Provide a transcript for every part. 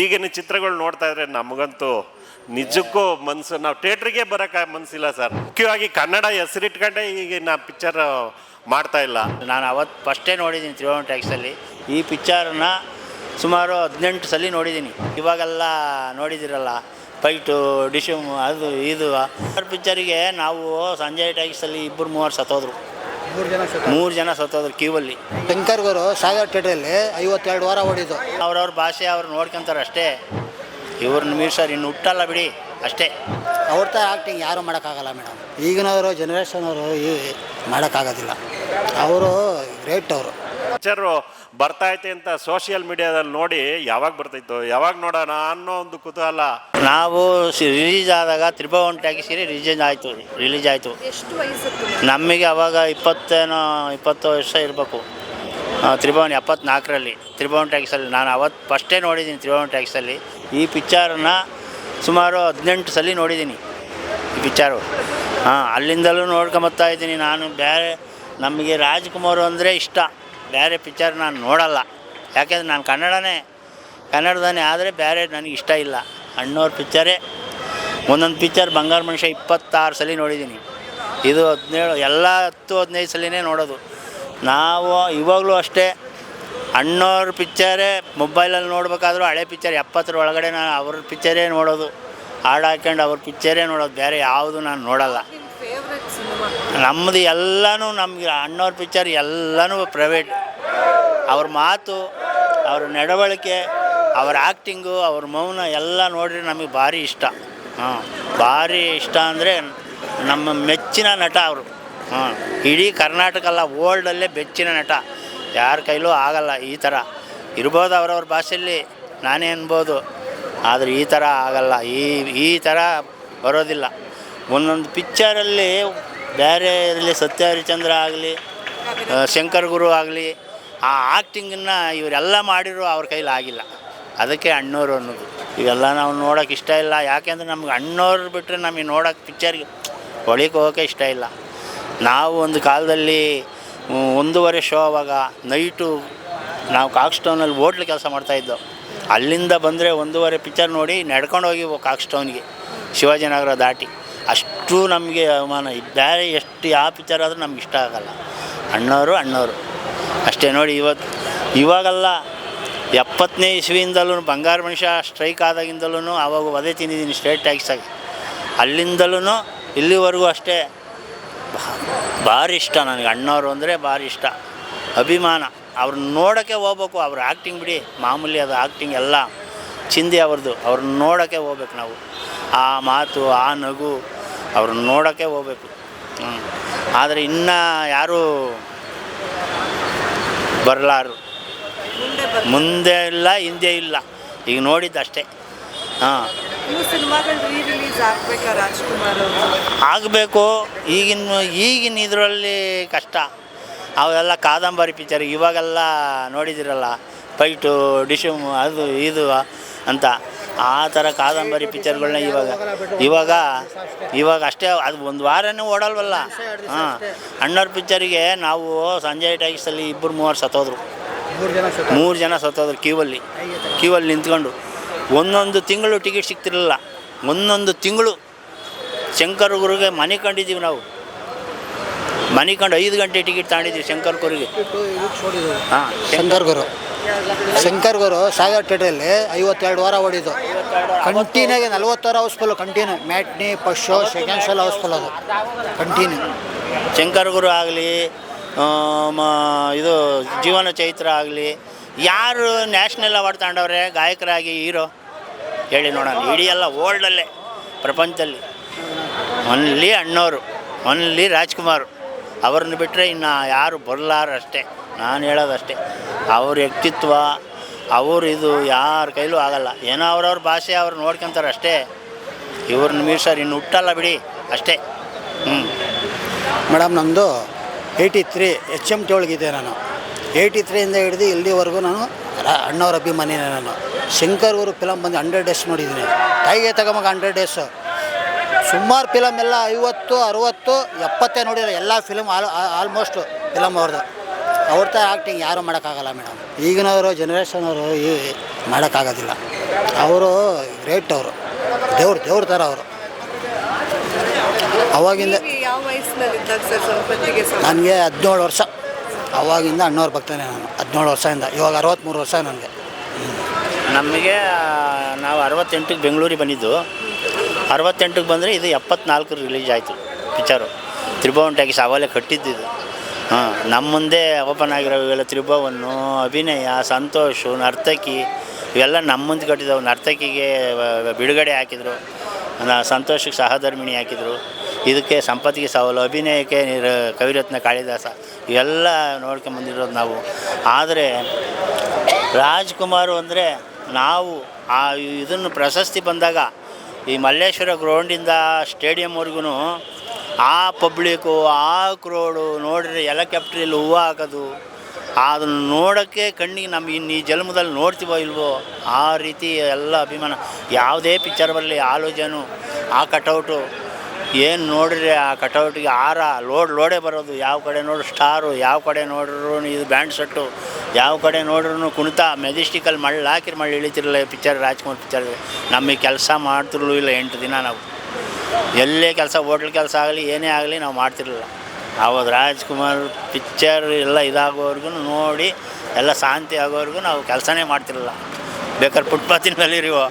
ಈಗಿನ ಚಿತ್ರಗಳು ನೋಡ್ತಾ ಇದ್ರೆ ನಮಗಂತೂ ನಿಜಕ್ಕೂ ಮನ್ಸು, ನಾವು ಥಿಯೇಟ್ರಿಗೆ ಬರಕ ಮನಸ್ಸಿಲ್ಲ ಸರ್. ಮುಖ್ಯವಾಗಿ ಕನ್ನಡ ಹೆಸರಿಟ್ಕೊಂಡೆ ಈಗಿನ ಪಿಕ್ಚರ್ ಮಾಡ್ತಾ ಇಲ್ಲ. ನಾನು ಅವತ್ತು ಫಸ್ಟೇ ನೋಡಿದ್ದೀನಿ ತ್ರಿವರ್ಣ ಟ್ಯಾಕ್ಸಲ್ಲಿ ಈ ಪಿಕ್ಚರನ್ನ ಸುಮಾರು ಹದಿನೆಂಟು ಸಲ ನೋಡಿದ್ದೀನಿ. ಇವಾಗೆಲ್ಲ ನೋಡಿದಿರಲ್ಲ, ಫೈಟು ಡಿಶಮ್ ಅದು, ಇದು. ಪಿಕ್ಚರಿಗೆ ನಾವು ಸಂಜಯ್ ಟ್ಯಾಕ್ಸಲ್ಲಿ ಇಬ್ಬರು ಮೂವರು ಸತ್ತೋದ್ರು. ಮೂರು ಜನ ಸತ್ತು ಮೂರು ಜನ ಸತ್ತೋದ್ರು ಕ್ಯೂವಲ್ಲಿ ಶಂಕರ್ ಗುರು ಸಾಗರ್ ಥಿಯೇಟ್ರಲ್ಲಿ ಐವತ್ತೆರಡು ವಾರ ಓಡಿದ್ದು. ಅವ್ರವ್ರ ಭಾಷೆ ಅವ್ರು ನೋಡ್ಕೊಂತಾರೆ ಅಷ್ಟೇ. ಇವ್ರನ್ನ ಮೀರ್ಸೋರು ಇನ್ನು ಹುಟ್ಟಲ್ಲ ಬಿಡಿ ಅಷ್ಟೇ. ಅವ್ರ ಥರ ಆ್ಯಕ್ಟಿಂಗ್ ಯಾರು ಮಾಡೋಕ್ಕಾಗಲ್ಲ ಮೇಡಮ್. ಈಗಿನವರು ಜನರೇಷನ್ ಅವರು ಈ ಮಾಡೋಕ್ಕಾಗೋದಿಲ್ಲ. ಅವರು ಗ್ರೇಟ್ ಅವರು. ಪಿಕ್ಚರು ಬರ್ತಾ ಐತೆ ಅಂತ ಸೋಷಿಯಲ್ ಮೀಡಿಯಾದಲ್ಲಿ ನೋಡಿ ಯಾವಾಗ ಬರ್ತಾಯಿತ್ತು ಯಾವಾಗ ನೋಡೋಣ ಅನ್ನೋ ಒಂದು ಕುತೂಹಲ. ನಾವು ರಿಲೀಸ್ ಆದಾಗ ತ್ರಿಭುವನ್ ಟ್ಯಾಕ್ಸಿರಿ ರಿಲೀಸ್ ಆಯಿತು ರಿಲೀಸ್ ಆಯಿತು. ನಮಗೆ ಅವಾಗ ಇಪ್ಪತ್ತೇನೋ ಇಪ್ಪತ್ತು ವರ್ಷ ಇರಬೇಕು. ತ್ರಿಭುವನ್ ಎಪ್ಪತ್ನಾಲ್ಕರಲ್ಲಿ ತ್ರಿಭುವನ್ ಟ್ಯಾಕ್ಸಲ್ಲಿ ನಾನು ಅವತ್ತು ಫಸ್ಟೇ ನೋಡಿದ್ದೀನಿ ತ್ರಿಭುವನ್ ಟ್ಯಾಕ್ಸಲ್ಲಿ ಈ ಪಿಕ್ಚರನ್ನ ಸುಮಾರು ಹದಿನೆಂಟು ಸಲ ನೋಡಿದ್ದೀನಿ ಈ ಪಿಕ್ಚರು ಹಾಂ ಅಲ್ಲಿಂದಲೂ ನೋಡ್ಕೊಂಬತ್ತಾ ಇದ್ದೀನಿ ನಾನು. ಬೇರೆ ನಮಗೆ ರಾಜ್ಕುಮಾರ್ ಅಂದರೆ ಇಷ್ಟ. ಬೇರೆ ಪಿಕ್ಚರ್ ನಾನು ನೋಡಲ್ಲ. ಯಾಕೆಂದರೆ ನಾನು ಕನ್ನಡನೇ ಕನ್ನಡದನೇ ಆದರೆ ಬೇರೆ ನನಗೆ ಇಷ್ಟ ಇಲ್ಲ. ಅಣ್ಣವ್ರ ಪಿಕ್ಚರೇ ಒಂದೊಂದು ಪಿಕ್ಚರ್ ಬಂಗಾರ ಮನುಷ್ಯ ಇಪ್ಪತ್ತಾರು ಸಲ ನೋಡಿದ್ದೀನಿ ಇದು ಹದಿನೇಳು, ಎಲ್ಲ ಹತ್ತು ಹದಿನೈದು ಸಲಿನೇ ನೋಡೋದು. ನಾವು ಇವಾಗಲೂ ಅಷ್ಟೇ ಅಣ್ಣವ್ರ ಪಿಕ್ಚರೇ ಮೊಬೈಲಲ್ಲಿ ನೋಡಬೇಕಾದ್ರೂ ಹಳೆ ಪಿಕ್ಚರ್ ಎಪ್ಪತ್ತರ ಒಳಗಡೆ ನಾನು ಅವ್ರ ಪಿಕ್ಚರೇ ನೋಡೋದು. ಹಾಡು ಹಾಕೊಂಡು ಅವ್ರ ಪಿಕ್ಚರೇ ನೋಡೋದು. ಬೇರೆ ಯಾವುದು ನಾನು ನೋಡಲ್ಲ. ನಮ್ಮದು ಎಲ್ಲನೂ ನಮಗೆ ಅಣ್ಣವ್ರ ಪಿಕ್ಚರ್ ಎಲ್ಲನೂ ಪ್ರೈವೇಟ್ ಅವ್ರ ಮಾತು, ಅವ್ರ ನಡವಳಿಕೆ, ಅವ್ರ ಆ್ಯಕ್ಟಿಂಗು ಅವ್ರ ಮೌನ ಎಲ್ಲ ನೋಡಿದ್ರೆ ನಮಗೆ ಭಾರಿ ಇಷ್ಟ. ಹಾಂ, ಭಾರಿ ಇಷ್ಟ ಅಂದರೆ ನಮ್ಮ ಮೆಚ್ಚಿನ ನಟ ಅವರು. ಹಾಂ, ಇಡೀ ಕರ್ನಾಟಕ ಅಲ್ಲ ವರ್ಲ್ಡಲ್ಲೇ ಬೆಚ್ಚಿನ ನಟ. ಯಾರ ಕೈಲೂ ಆಗಲ್ಲ ಈ ಥರ ಇರ್ಬೋದು ಅವರವ್ರ ಭಾಷೆಯಲ್ಲಿ ನಾನೇ ಅನ್ಬೋದು, ಆದರೆ ಈ ಥರ ಆಗಲ್ಲ. ಈ ಈ ಥರ ಬರೋದಿಲ್ಲ. ಒಂದೊಂದು ಪಿಕ್ಚರಲ್ಲಿ ಬೇರೆ ಇರಲಿ ಸತ್ಯ ಹರಿಚಂದ್ರ ಆಗಲಿ ಶಂಕರ್ ಗುರು ಆಗಲಿ ಆ ಆ್ಯಕ್ಟಿಂಗನ್ನು ಇವರೆಲ್ಲ ಮಾಡಿರೋ ಅವ್ರ ಕೈಲಿ ಆಗಿಲ್ಲ. ಅದಕ್ಕೆ ಅಣ್ಣೋರು ಅನ್ನೋದು. ಇವೆಲ್ಲ ನಾವು ನೋಡೋಕೆ ಇಷ್ಟ ಇಲ್ಲ. ಯಾಕೆಂದ್ರೆ ನಮ್ಗೆ ಅಣ್ಣೋರು ಬಿಟ್ಟರೆ ನಮಗೆ ನೋಡೋಕೆ ಪಿಕ್ಚರ್ಗೆ ಒಳಗೆ ಹೋಗೋಕೆ ಇಷ್ಟ ಇಲ್ಲ. ನಾವು ಒಂದು ಕಾಲದಲ್ಲಿ ಒಂದೂವರೆ ಶೋ ಆವಾಗ ನೈಟು ನಾವು ಕಾಕ್ಸ್ಟೌನಲ್ಲಿ ಹೋಟ್ಲ್ ಕೆಲಸ ಮಾಡ್ತಾಯಿದ್ದೋ ಅಲ್ಲಿಂದ ಬಂದರೆ ಒಂದೂವರೆ ಪಿಕ್ಚರ್ ನೋಡಿ ನಡ್ಕೊಂಡು ಹೋಗಿ ಕಾಕ್ಸ್ಟೌನ್ಗೆ ಶಿವಾಜಿನಗರ ದಾಟಿ. ಅಷ್ಟು ನಮಗೆ ಅವಮಾನ ಬೇರೆ ಎಷ್ಟು ಯಾವ ಪಿಕ್ಚರ್ ಆದರೂ ನಮ್ಗೆ ಇಷ್ಟ ಆಗಲ್ಲ. ಅಣ್ಣವರು ಅಣ್ಣವರು ಅಷ್ಟೇ ನೋಡಿ ಇವತ್ತು ಇವಾಗಲ್ಲ ಎಪ್ಪತ್ತನೇ ಇಸ್ವಿಯಿಂದಲೂ, ಬಂಗಾರ ಮನುಷ್ಯ ಸ್ಟ್ರೈಕ್ ಆದಾಗಿಂದಲೂ ಅವಾಗ ಒದೆ ತಿಂದಿದ್ದೀನಿ ಸ್ಟೇಟ್ ಟ್ಯಾಕ್ಸಾಗಿ ಅಲ್ಲಿಂದಲೂ ಇಲ್ಲಿವರೆಗೂ ಅಷ್ಟೇ. ಭಾರಿ ಇಷ್ಟ ನನಗೆ. ಅಣ್ಣವರು ಅಂದರೆ ಭಾರಿ ಇಷ್ಟ. ಅಭಿಮಾನ. ಅವ್ರನ್ನ ನೋಡೋಕ್ಕೆ ಹೋಗ್ಬೇಕು. ಅವ್ರ ಆ್ಯಕ್ಟಿಂಗ್ ಬಿಡಿ. ಮಾಮೂಲಿ ಅದು ಆ್ಯಕ್ಟಿಂಗ್ ಎಲ್ಲ. ಚಿಂದಿ ಅವ್ರದ್ದು. ಅವ್ರನ್ನ ನೋಡೋಕ್ಕೆ ಹೋಗ್ಬೇಕು ನಾವು. ಆ ಮಾತು, ಆ ನಗು ಅವ್ರನ್ನ ನೋಡೋಕ್ಕೆ ಹೋಗ್ಬೇಕು. ಹ್ಞೂ ಆದರೆ ಇನ್ನೂ ಯಾರೂ ಬರಲಾರು. ಮುಂದೆ ಇಲ್ಲ ಹಿಂದೆ ಇಲ್ಲ. ಈಗ ನೋಡಿದ್ದಷ್ಟೇ. ಹಾಂ. ಇವು ಸಿನಿಮಾಗಳು ರೀ ರಿಲೀಸ್ ಆಗ್ಬೇಕಾ ರಾಜ್ಕುಮಾರ್ ಅವರು? ಆಗಬೇಕು. ಈಗಿನ ಈಗಿನ ಇದರಲ್ಲಿ ಕಷ್ಟ. ಅವೆಲ್ಲ ಕಾದಂಬರಿ ಪಿಕ್ಚರ್ ಇವಾಗೆಲ್ಲ ನೋಡಿದಿರಲ್ಲ. ಫೈಟು ಡಿಶು ಅದು ಇದು ಅಂತ. ಆ ಥರ ಕಾದಂಬರಿ ಪಿಕ್ಚರ್ಗಳನ್ನ ಇವಾಗ ಇವಾಗ ಇವಾಗ ಅಷ್ಟೇ ಅದು ಒಂದು ವಾರನೇ ಓಡಲ್ವಲ್ಲ ಹಾಂ ಅಣ್ಣವ್ರ ಪಿಕ್ಚರಿಗೆ ನಾವು ಸಂಜಯ್ ಟೈಕ್ಸಲ್ಲಿ ಇಬ್ಬರು ಮೂವರು ಸತ್ತೋದ್ರು ಮೂರು ಜನ ಸತ್ತೋದ್ರು ಕ್ಯೂವಲ್ಲಿ ಕ್ಯೂವಲ್ಲಿ ನಿಂತ್ಕೊಂಡು ಒಂದೊಂದು ತಿಂಗಳು ಟಿಕೆಟ್ ಸಿಗ್ತಿರಲಿಲ್ಲ ಒಂದೊಂದು ತಿಂಗಳು ಶಂಕರ್ ಗುರುಗೆ ಮನೆ ಕಂಡಿದ್ದೀವಿ ನಾವು ಮನೆ ಕಂಡು ಐದು ಗಂಟೆ ಟಿಕೆಟ್ ತಗೊಂಡಿದ್ದೀವಿ ಶಂಕರ್ ಗುರುಗೆ ಹಾಂ ಶಂಕರ್ ಗುರು ಶಂಕರ್ ಗುರು, ಸಾಗರ್ ಥಿಯೇಟ್ರಲ್ಲಿ ಐವತ್ತೆರಡು ವಾರ ಓಡಿದ್ದು. ಕಂಟಿನ್ಯೂಗೆ ವಾರ house full continue. Matinee first show second ಶೋಲ್ house full ಅದು. ಕಂಟಿನ್ಯೂ. ಶಂಕರ್ ಗುರು ಆಗಲಿ ಇದು ಜೀವನ ಚೈತ್ರ ಆಗಲಿ, ಯಾರು ನ್ಯಾಷನಲ್ ಅವಾರ್ಡ್ ತಗೊಂಡವ್ರೆ, ಗಾಯಕರಾಗಿ ಹೀರೋ? ಹೇಳಿ ನೋಡೋಣ. ಇಡೀ ಎಲ್ಲ ವರ್ಲ್ಡಲ್ಲೇ ಪ್ರಪಂಚದಲ್ಲಿ. ಒನ್ಲಿ ಅಣ್ಣವರು ಒನ್ಲಿ ರಾಜ್ಕುಮಾರ್. ಅವ್ರನ್ನ ಬಿಟ್ಟರೆ ಇನ್ನು ಯಾರು ಬರಲಾರ ಅಷ್ಟೇ ನಾನು ಹೇಳೋದಷ್ಟೇ. ಅವ್ರ ವ್ಯಕ್ತಿತ್ವ, ಅವ್ರ ಇದು ಯಾರ ಕೈಲೂ ಆಗಲ್ಲ. ಏನೋ ಅವ್ರವ್ರ ಭಾಷೆ ಅವ್ರು ನೋಡ್ಕೊಂತಾರೆ ಅಷ್ಟೇ ಇವ್ರನ್ನ ಮೀರ್ಸೋರು ಇನ್ನು ಹುಟ್ಟಲ್ಲ ಬಿಡಿ, ಅಷ್ಟೇ. ಹ್ಞೂ ಮೇಡಮ್ ನಮ್ಮದು eighty three H M T ಒಳಗಿದೆ ನಾನು. ಏಯ್ಟಿ ತ್ರೀಯಿಂದ ಹಿಡಿದು ಇಲ್ಲಿವರೆಗೂ ನಾನು ಅಣ್ಣವ್ರ ಅಭಿಮಾನಿನೇ ನಾನು. ಶಂಕರ್ ಊರು ಫಿಲಮ್ ಬಂದು ಹಂಡ್ರೆಡ್ ಡೇಸ್ ನೋಡಿದ್ದೀನಿ. ತಾಯಿಗೆ ತಗೊಂಬಾಗ ಹಂಡ್ರೆಡ್ ಡೇಸು. ಸುಮಾರು ಫಿಲಮ್ ಎಲ್ಲ ಐವತ್ತು ಅರುವತ್ತು ಎಪ್ಪತ್ತೇ ನೋಡಿರೋ ಎಲ್ಲ ಫಿಲಮ್ ಆಲ್ ಆಲ್ಮೋಸ್ಟ್ ಫಿಲಮ್ ಅವ್ರದ್ದು ಅವ್ರ ಥರ ಆ್ಯಕ್ಟಿಂಗ್ ಯಾರೂ ಮಾಡೋಕ್ಕಾಗಲ್ಲ ಮೇಡಮ್ ಈಗಿನವರು ಜನ್ರೇಷನವರು ಈ ಮಾಡೋಕ್ಕಾಗೋದಿಲ್ಲ. ಅವರು ಗ್ರೇಟ್ ಅವರು. ದೇವ್ರು ದೇವ್ರ ಥರ ಅವರು. ಅವಾಗಿಂದ ನನಗೆ ಹದಿನೇಳು ವರ್ಷ. ಅವಾಗಿಂದ ಅಣ್ಣವ್ರು ಬರ್ತಾನೆ ನಾನು. ಹದಿನೇಳು ವರ್ಷದಿಂದ. ಇವಾಗ ಅರವತ್ತ್ಮೂರು ವರ್ಷ ನನಗೆ. ನಮಗೆ ನಾವು ಅರವತ್ತೆಂಟಿಗೆ ಬೆಂಗಳೂರಿಗೆ ಬಂದಿದ್ದು. ಅರವತ್ತೆಂಟಕ್ಕೆ ಬಂದರೆ ಇದು ಎಪ್ಪತ್ನಾಲ್ಕು ರಿಲೀಸ್ ಆಯಿತು ಪಿಕ್ಚರು ತ್ರಿಭುವನ್ ಟ್ಯಾಗಿಸ್ ಅವಾಗಲೇ ಕಟ್ಟಿದ್ದು ಇದು. ಹಾಂ ನಮ್ಮ ಮುಂದೆ ಓಪನ್ ಆಗಿರೋ ಇವೆಲ್ಲ ತ್ರಿಭುವನ್ನು ಅಭಿನಯ, ಸಂತೋಷು, ನರ್ತಕಿ, ಇವೆಲ್ಲ ನಮ್ಮ ಮುಂದೆ ಕಟ್ಟಿದ್ದವು ನರ್ತಕಿಗೆ ಬಿಡುಗಡೆ ಹಾಕಿದರು. ಸಂತೋಷಕ್ಕೆ ಸಹಧರ್ಮಿಣಿ ಹಾಕಿದರು. ಇದಕ್ಕೆ ಸಂಪತ್ತಿಗೆ ಸವಾಲು, ಅಭಿನಯಕ್ಕೆ ಕವಿರತ್ನ ಕಾಳಿದಾಸ, ಇವೆಲ್ಲ ನೋಡ್ಕೊಂಬಂದಿರೋದು ನಾವು. ಆದರೆ ರಾಜ್ಕುಮಾರು ಅಂದರೆ ನಾವು ಆ ಇದನ್ನು ಪ್ರಶಸ್ತಿ ಬಂದಾಗ ಈ ಮಲ್ಲೇಶ್ವರ ಗ್ರೌಂಡಿಂದ ಸ್ಟೇಡಿಯಮ್ವರೆಗೂ ಆ ಪಬ್ಲಿಕ್ಕು, ಆ ಕ್ರೋಡು ನೋಡಿದ್ರೆ ಹೆಲಿಕಾಪ್ಟ್ರಲ್ಲಿ ಹೂವು ಹಾಕೋದು, ಅದನ್ನು ನೋಡೋಕ್ಕೆ ಕಣ್ಣಿಗೆ ನಮ್ಗೆ ಇನ್ನು ಈ ಜನ್ಮದಲ್ಲಿ ನೋಡ್ತೀವೋ ಇಲ್ವೋ, ಆ ರೀತಿ ಎಲ್ಲ ಅಭಿಮಾನ. ಯಾವುದೇ ಪಿಕ್ಚರ್ ಬರಲಿ, ಆಲೋಚನೆ, ಆ ಕಟೌಟು ಏನು ನೋಡಿದ್ರೆ ಆ ಕಟೌಟಿಗೆ ಆರ ಲೋಡ್ ಲೋಡೇ ಬರೋದು. ಯಾವ ಕಡೆ ನೋಡ್ರು ಸ್ಟಾರು ಯಾವ ಕಡೆ ನೋಡ್ರು ಇದು ಬ್ಯಾಂಡ್ ಸೆಟ್ಟು ಯಾವ ಕಡೆ ನೋಡ್ರೂ ಕುಣಿತ ಮೆಜೆಸ್ಟಿಕಲ್ಲಿ ಮಳ್ಳು ಹಾಕಿರಿ ಮಳ್ಳು ಇಳಿತಿರಲಿಲ್ಲ, ಪಿಕ್ಚರ್, ರಾಜ್ಕುಮಾರ್ ಪಿಕ್ಚರ್. ನಮಗೆ ಕೆಲಸ ಮಾಡ್ತಿರ್ಲೂ ಇಲ್ಲ ಎಂಟು ದಿನ ನಾವು. ಎಲ್ಲೇ ಕೆಲಸ, ಹೋಟ್ಲ್ ಕೆಲಸ ಆಗಲಿ, ಏನೇ ಆಗಲಿ ನಾವು ಮಾಡ್ತಿರಲಿಲ್ಲ. ಆವಾಗ ರಾಜ್ಕುಮಾರ್ ಪಿಕ್ಚರ್ ಎಲ್ಲ ಇದಾಗೋವರೆಗೂ ನೋಡಿ, ಎಲ್ಲ ಶಾಂತಿ ಆಗೋವರೆಗೂ ನಾವು ಕೆಲಸನೇ ಮಾಡ್ತಿರಲಿಲ್ಲ. ಬೇಕಾದ್ರೆ ಫುಟ್ಪಾತಿನ ಮೇಲೆ ಇರಿವೋ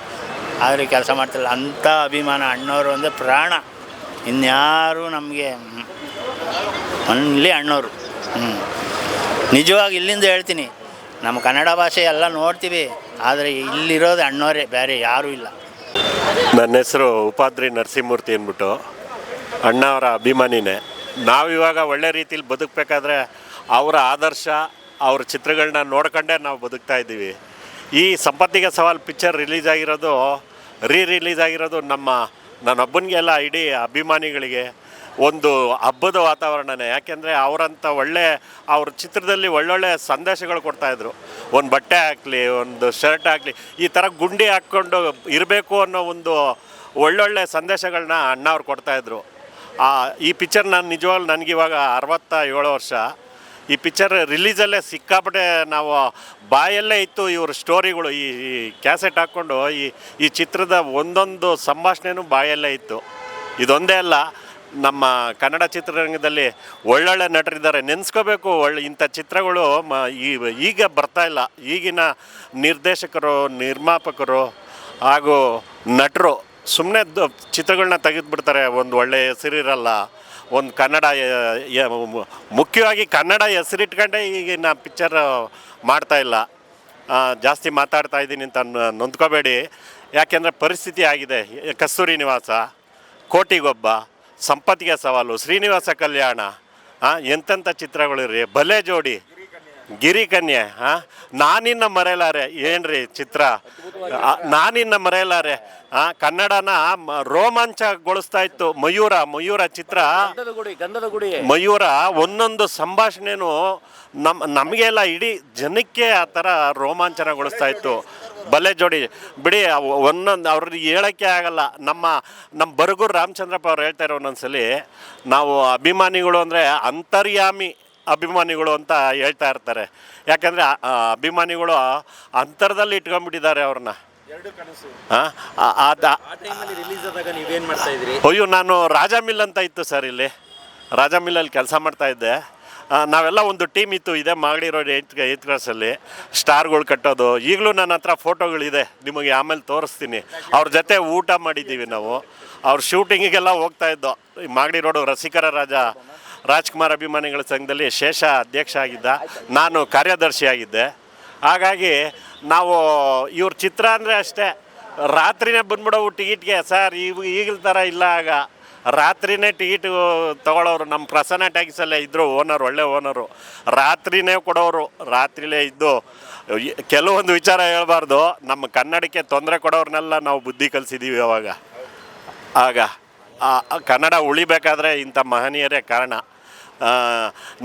ಆದರೆ ಕೆಲಸ ಮಾಡ್ತಿರಲಿಲ್ಲ. ಅಂಥ ಅಭಿಮಾನ ಅಣ್ಣವರು ಅಂದರೆ ಪ್ರಾಣ. ಇನ್ಯಾರು ನಮಗೆ ಒನ್ಲಿ ಅಣ್ಣವರು ಹ್ಞೂ ನಿಜವಾಗಿ ಇಲ್ಲಿಂದ ಹೇಳ್ತೀನಿ, ನಮ್ಮ ಕನ್ನಡ ಭಾಷೆ ಎಲ್ಲ ನೋಡ್ತೀವಿ, ಆದರೆ ಇಲ್ಲಿರೋದು ಅಣ್ಣವರೇ ಬೇರೆ ಯಾರೂ ಇಲ್ಲ. ನನ್ನ ಹೆಸರು ಉಪಾದ್ರಿ ನರಸಿಂಹಮೂರ್ತಿ ಅಂದ್ಬಿಟ್ಟು, ಅಣ್ಣವರ ಅಭಿಮಾನಿನೇ. ನಾವಿವಾಗ ಒಳ್ಳೆ ರೀತಿಲಿ ಬದುಕಬೇಕಾದ್ರೆ ಅವರ ಆದರ್ಶ, ಅವ್ರ ಚಿತ್ರಗಳನ್ನ ನೋಡ್ಕೊಂಡೇ ನಾವು ಬದುಕ್ತಾ ಇದ್ದೀವಿ. ಈ ಸಂಪತ್ತಿಗೆ ಸವಾಲ್ ಪಿಕ್ಚರ್ ರಿಲೀಸ್ ಆಗಿರೋದು ರೀ ರಿಲೀಸ್ ಆಗಿರೋದು ನಮ್ಮ, ನನ್ನೊಬ್ಬನಿಗೆಲ್ಲ ಇಡೀ ಅಭಿಮಾನಿಗಳಿಗೆ ಒಂದು ಹಬ್ಬದ ವಾತಾವರಣನೇ. ಯಾಕೆಂದರೆ ಅವರಂಥ ಒಳ್ಳೆ, ಅವ್ರ ಚಿತ್ರದಲ್ಲಿ ಒಳ್ಳೊಳ್ಳೆ ಸಂದೇಶಗಳು ಕೊಡ್ತಾಯಿದ್ರು ಒಂದು ಬಟ್ಟೆ ಹಾಕಲಿ, ಒಂದು ಶರ್ಟ್ ಹಾಕಲಿ, ಈ ಥರ ಗುಂಡಿ ಹಾಕ್ಕೊಂಡು ಇರಬೇಕು ಅನ್ನೋ ಒಂದು ಒಳ್ಳೊಳ್ಳೆ ಸಂದೇಶಗಳನ್ನ ಅಣ್ಣ ಅವ್ರು ಕೊಡ್ತಾಯಿದ್ರು ಈ ಪಿಕ್ಚರ್ ನಾನು ನಿಜವಾಗ್ಲೂ ನನಗಿವಾಗ ಅರವತ್ತ ಏಳು ವರ್ಷ. ಈ ಪಿಕ್ಚರ್ ರಿಲೀಸಲ್ಲೇ ಸಿಕ್ಕಾಪಟ್ಟೆ ನಾವು ಬಾಯಲ್ಲೇ ಇತ್ತು ಇವ್ರ ಸ್ಟೋರಿಗಳು. ಈ ಈ ಕ್ಯಾಸೆಟ್ ಹಾಕ್ಕೊಂಡು ಈ ಈ ಚಿತ್ರದ ಒಂದೊಂದು ಸಂಭಾಷಣೆನೂ ಬಾಯಲ್ಲೇ ಇತ್ತು. ಇದೊಂದೇ ಅಲ್ಲ ನಮ್ಮ ಕನ್ನಡ ಚಿತ್ರರಂಗದಲ್ಲಿ ಒಳ್ಳೊಳ್ಳೆ ನಟರಿದ್ದಾರೆ. ನೆನೆಸ್ಕೋಬೇಕು ಒಳ್ಳೆ ಇಂಥ ಚಿತ್ರಗಳು ಮ ಈಗ ಬರ್ತಾ ಇಲ್ಲ. ಈಗಿನ ನಿರ್ದೇಶಕರು, ನಿರ್ಮಾಪಕರು ಹಾಗೂ ನಟರು ಸುಮ್ಮನೆ ಚಿತ್ರಗಳನ್ನ ತೆಗೆದುಬಿಡ್ತಾರೆ. ಒಂದು ಒಳ್ಳೆ ಹೆಸರಿರಲ್ಲ. ಒಂದು ಕನ್ನಡ ಮುಖ್ಯವಾಗಿ ಕನ್ನಡ ಹೆಸರಿಟ್ಕೊಂಡೆ ಈಗಿನ ಪಿಕ್ಚರ್ ಮಾಡ್ತಾ ಇಲ್ಲ. ಜಾಸ್ತಿ ಮಾತಾಡ್ತಾ ಇದ್ದೀನಿ ಅಂತ ನೊಂದ್ಕೋಬೇಡಿ. ಯಾಕೆಂದರೆ ಪರಿಸ್ಥಿತಿ ಆಗಿದೆ. ಕಸ್ತೂರಿ ನಿವಾಸ, ಕೋಟಿಗೊಬ್ಬ ಸಂಪತ್ತಿಗೆ ಸವಾಲು ಶ್ರೀನಿವಾಸ ಕಲ್ಯಾಣ ಎಂತೆಂಥ ಚಿತ್ರಗಳು ರೀ ಭಲೆ ಜೋಡಿ. ಗಿರಿಕನ್ಯೆ ಹಾಂ? ನಾನಿನ್ನ ಮರೆಯಲಾರೆ ಏನ್ರಿ ಚಿತ್ರ? ಆ, ನಾನಿನ್ನ ಮರೆಯಲಾರೆ ಹಾಂ ಕನ್ನಡನ ಮ- ರೋಮಾಂಚಗೊಳಿಸ್ತಾ ಇತ್ತು ಮಯೂರ ಮಯೂರ ಚಿತ್ರ. ಮಯೂರ ಒಂದೊಂದು ಸಂಭಾಷಣೆನೂ ನಮ್ಮ ನಮಗೆಲ್ಲ ಇಡೀ ಜನಕ್ಕೆ ಆ ಥರ ರೋಮಾಂಚನಗೊಳಿಸ್ತಾ ಇತ್ತು. ಬಲೆ ಜೋಡಿ ಬಿಡಿ ಅವ್- ಒಂದೊಂದು ಅವ್ರಿಗೆ ಹೇಳೋಕ್ಕೆ ಆಗಲ್ಲ. ನಮ್ಮ ನಮ್ಮ ಬರಗೂರು ರಾಮಚಂದ್ರಪ್ಪ ಅವ್ರು ಹೇಳ್ತಾರೆ ಒಂದೊಂದ್ಸಲಿ ನಾವು ಅಭಿಮಾನಿಗಳು ಅಂದರೆ ಅಂತರ್ಯಾಮಿ. ಅಭಿಮಾನಿಗಳು ಅಂತ ಹೇಳ್ತಾ ಇರ್ತಾರೆ. ಯಾಕಂದರೆ ಅಭಿಮಾನಿಗಳು ಅಂತರದಲ್ಲಿ ಇಟ್ಕೊಂಡ್ಬಿಟ್ಟಿದ್ದಾರೆ ಅವ್ರನ್ನ. ಅಯ್ಯೋ ನಾನು ರಾಜಾ ಮಿಲ್ ಅಂತ ಇತ್ತು ಸರ್ ಇಲ್ಲಿ. ರಾಜಾ ಮಿಲ್ಲಲ್ಲಿ ಕೆಲಸ ಮಾಡ್ತಾ ಇದ್ದೆ. ನಾವೆಲ್ಲ ಒಂದು ಟೀಮ್ ಇತ್ತು ಇದೆ ಮಾಗಡಿ ರೋಡ್ ಏತ್ ಏತ್ ಕ್ಲಾಸಲ್ಲಿ ಸ್ಟಾರ್ಗಳು ಕಟ್ಟೋದು. ಈಗಲೂ ನನ್ನ ಹತ್ರ ಫೋಟೋಗಳಿದೆ ನಿಮಗೆ ಆಮೇಲೆ ತೋರಿಸ್ತೀನಿ. ಅವ್ರ ಜೊತೆ ಊಟ ಮಾಡಿದ್ದೀವಿ ನಾವು. ಅವ್ರ ಶೂಟಿಂಗಿಗೆಲ್ಲ ಹೋಗ್ತಾ ಇದ್ದೋ. ಈ ಮಾಗಡಿ ರೋಡು ರಸಿಕರ ರಾಜ. ರಾಜ್ಕುಮಾರ್ ಅಭಿಮಾನಿಗಳ ಸಂಘದಲ್ಲಿ ಶೇಷ ಅಧ್ಯಕ್ಷ ಆಗಿದ್ದ ನಾನು ಕಾರ್ಯದರ್ಶಿ ಆಗಿದ್ದೆ ಹಾಗಾಗಿ ನಾವು ಇವ್ರ ಚಿತ್ರ ಅಂದರೆ ಅಷ್ಟೇ. ರಾತ್ರಿನೇ ಬಂದ್ಬಿಡೋವು ಟಿಕೆಟ್ಗೆ, ಸರ್, ಇವು ಈಗಿನ ಥರ ಇಲ್ಲ ಆಗ. ರಾತ್ರಿನೇ ಟಿಕೆಟ್ ತಗೊಳ್ಳೋರು ನಮ್ಮ ಪ್ರಸನ್ನ ಟ್ಯಾಕ್ಸಲ್ಲೇ ಇದ್ದರು ಓನರ್, ಒಳ್ಳೆ ಓನರು. ರಾತ್ರಿನೇ ಕೊಡೋರು, ರಾತ್ರಿಲೇ ಇದ್ದು ಕೆಲವೊಂದು ವಿಚಾರ ಹೇಳಬಾರ್ದು. ನಮ್ಮ ಕನ್ನಡಕ್ಕೆ ತೊಂದರೆ ಕೊಡೋರ್ನೆಲ್ಲ ನಾವು ಬುದ್ಧಿ ಕಲಿಸಿದ್ದೀವಿ ಅವಾಗ. ಆಗ ಕನ್ನಡ ಉಳಿಬೇಕಾದ್ರೆ ಇಂಥ ಮಹನೀಯರೇ ಕಾರಣ.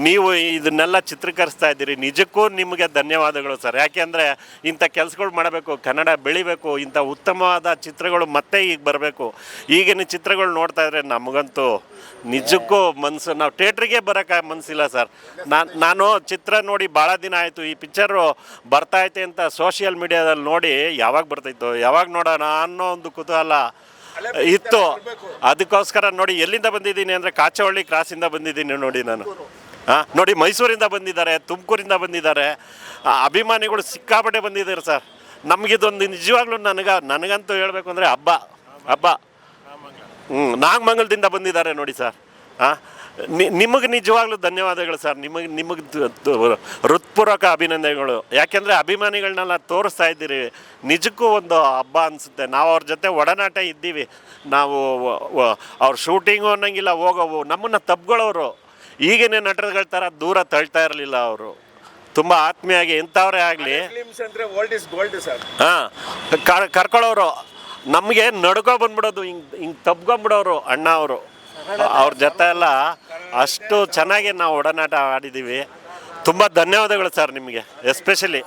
ನೀವು ಇದನ್ನೆಲ್ಲ ಚಿತ್ರೀಕರಿಸ್ತಾ ಇದ್ದೀರಿ. ನಿಜಕ್ಕೂ ನಿಮಗೆ ಧನ್ಯವಾದಗಳು ಸರ್. ಯಾಕೆಂದರೆ ಇಂಥ ಕೆಲಸಗಳು ಮಾಡಬೇಕು, ಕನ್ನಡ ಬೆಳಿಬೇಕು, ಇಂಥ ಉತ್ತಮವಾದ ಚಿತ್ರಗಳು ಮತ್ತೆ ಈಗ ಬರಬೇಕು. ಈಗಿನ ಚಿತ್ರಗಳು ನೋಡ್ತಾ ಇದ್ರೆ ನಮಗಂತೂ ನಿಜಕ್ಕೂ ಮನಸ್ಸು ನಾವು ಥಿಯೇಟ್ರಿಗೆ ಬರೋಕ್ಕೆ ಮನಸ್ಸಿಲ್ಲ ಸರ್. ನಾನು ನಾನು ಚಿತ್ರ ನೋಡಿ ಭಾಳ ದಿನ ಆಯಿತು. ಈ ಪಿಕ್ಚರು ಬರ್ತಾ ಐತೆ ಅಂತ ಸೋಷಿಯಲ್ ಮೀಡಿಯಾದಲ್ಲಿ ನೋಡಿ ಯಾವಾಗ ಬರ್ತಾಯಿತ್ತು ಯಾವಾಗ ನೋಡೋಣ ಅನ್ನೋ ಒಂದು ಕುತೂಹಲ ಇತ್ತು. ಅದಕ್ಕೋಸ್ಕರ ನೋಡಿ ಎಲ್ಲಿಂದ ಬಂದಿದ್ದೀನಿ ಅಂದರೆ ಕಾಚವಳ್ಳಿ ಕ್ರಾಸಿಂದ ಬಂದಿದ್ದೀನಿ ನೋಡಿ ನಾನು. ಹಾಂ ನೋಡಿ ಮೈಸೂರಿಂದ ಬಂದಿದ್ದಾರೆ ತುಮಕೂರಿಂದ ಬಂದಿದ್ದಾರೆ. ಅಭಿಮಾನಿಗಳು ಸಿಕ್ಕಾಪಟ್ಟೆ ಬಂದಿದ್ದಾರೆ ಸರ್. ನಮಗಿದೊಂದು ನಿಜವಾಗ್ಲೂ ನನಗೆ ನನಗಂತೂ ಹೇಳಬೇಕು ಅಂದರೆ ಹಬ್ಬ ಹಬ್ಬ. ಹ್ಞೂ ನಾಗಮಂಗಲದಿಂದ ಬಂದಿದ್ದಾರೆ ನೋಡಿ ಸರ್. ಹಾಂ ನಿಮಗೆ ನಿಜವಾಗ್ಲೂ ಧನ್ಯವಾದಗಳು ಸರ್. ನಿಮಗೆ ನಿಮಗೆ ಹೃತ್ಪೂರ್ವಕ ಅಭಿನಂದನೆಗಳು. ಯಾಕೆಂದರೆ ಅಭಿಮಾನಿಗಳನ್ನೆಲ್ಲ ತೋರಿಸ್ತಾ ಇದ್ದೀರಿ. ನಿಜಕ್ಕೂ ಒಂದು ಹಬ್ಬ ಅನಿಸುತ್ತೆ. ನಾವು ಅವ್ರ ಜೊತೆ ಒಡನಾಟ ಇದ್ದೀವಿ. ನಾವು ಅವ್ರ ಶೂಟಿಂಗು ಅನ್ನಂಗಿಲ್ಲ ಹೋಗೋವು ನಮ್ಮನ್ನು ತಬ್ಗಳವರು ಈಗಿನ ನಟರುಗಳ ಥರ ದೂರ ತಳ್ತಾ ಇರಲಿಲ್ಲ ಅವರು. ತುಂಬ ಆತ್ಮೀಯಾಗಿ ಎಂಥವ್ರೇ ಆಗಲಿ. ಹಾಂ ಕರ್ಕೊಳ್ಳೋರು ನಮಗೆ ನಡ್ಕೊ ಬಂದ್ಬಿಡೋದು ಹಿಂಗೆ ಹಿಂಗೆ ತಬ್ಕೊಂಬಿಡೋರು ಅಣ್ಣ ಅವರು. ಅವ್ರ ಜೊತೆ ಎಲ್ಲ ಅಷ್ಟು ಚೆನ್ನಾಗಿ ನಾವು ಒಡನಾಟ ಆಡಿದ್ದೀವಿ. ತುಂಬ ಧನ್ಯವಾದಗಳು ಸರ್ ನಿಮಗೆ ಎಸ್ಪೆಷಲಿ